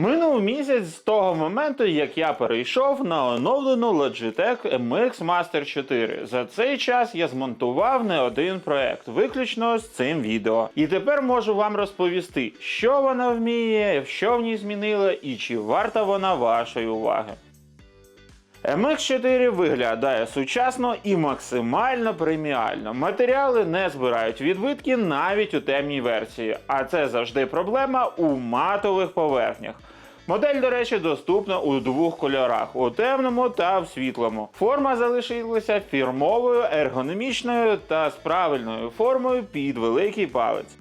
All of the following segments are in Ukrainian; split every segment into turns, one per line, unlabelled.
Минув місяць з того моменту, як я перейшов на оновлену Logitech MX Master 4. За цей час я змонтував не один проект, виключно з цим відео. І тепер можу вам розповісти, що вона вміє, що в ній змінило і чи варта вона вашої уваги. MX4 виглядає сучасно і максимально преміально. Матеріали не збирають відбитки навіть у темній версії, а це завжди проблема у матових поверхнях. Модель, до речі, доступна у двох кольорах у темному та в світлому. Форма залишилася фірмовою, ергономічною та з правильною формою під великий палець.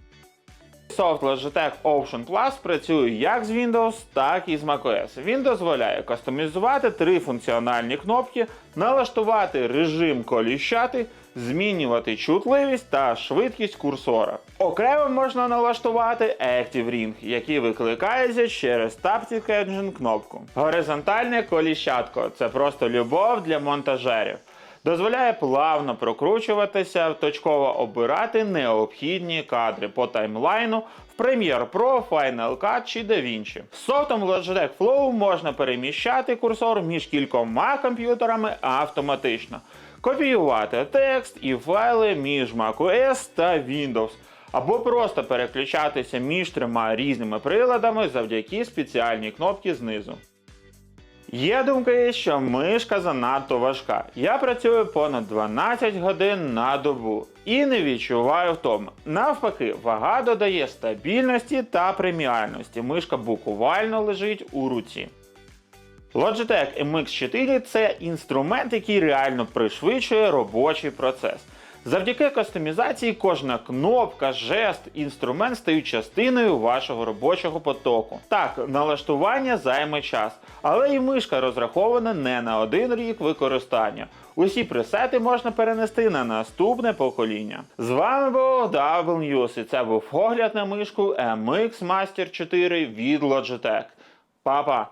Софт Logitech Option Plus працює як з Windows, так і з macOS. Він дозволяє кастомізувати три функціональні кнопки, налаштувати режим коліщати, змінювати чутливість та швидкість курсора. Окремо можна налаштувати Active Ring, який викликається через Taptic Engine кнопку. Горизонтальне коліщатко це просто любов для монтажерів дозволяє плавно прокручуватися, точково обирати необхідні кадри по таймлайну в Premiere Pro, Final Cut чи DaVinci. З софтом Logitech Flow можна переміщати курсор між кількома комп'ютерами автоматично, копіювати текст і файли між macOS та Windows. Або просто переключатися між трьома різними приладами завдяки спеціальній кнопці знизу. Є думки, що мишка занадто важка. Я працюю понад 12 годин на добу і не відчуваю втому. Навпаки, вага додає стабільності та преміальності. Мишка буквально лежить у руці. Logitech MX4 це інструмент, який реально пришвидшує робочий процес. Завдяки кастомізації кожна кнопка, жест, інструмент стають частиною вашого робочого потоку. Так, налаштування займе час, але і мишка розрахована не на один рік використання. Усі пресети можна перенести на наступне покоління. З вами був News і це був огляд на мишку MX Master 4 від Logitech. Па-па!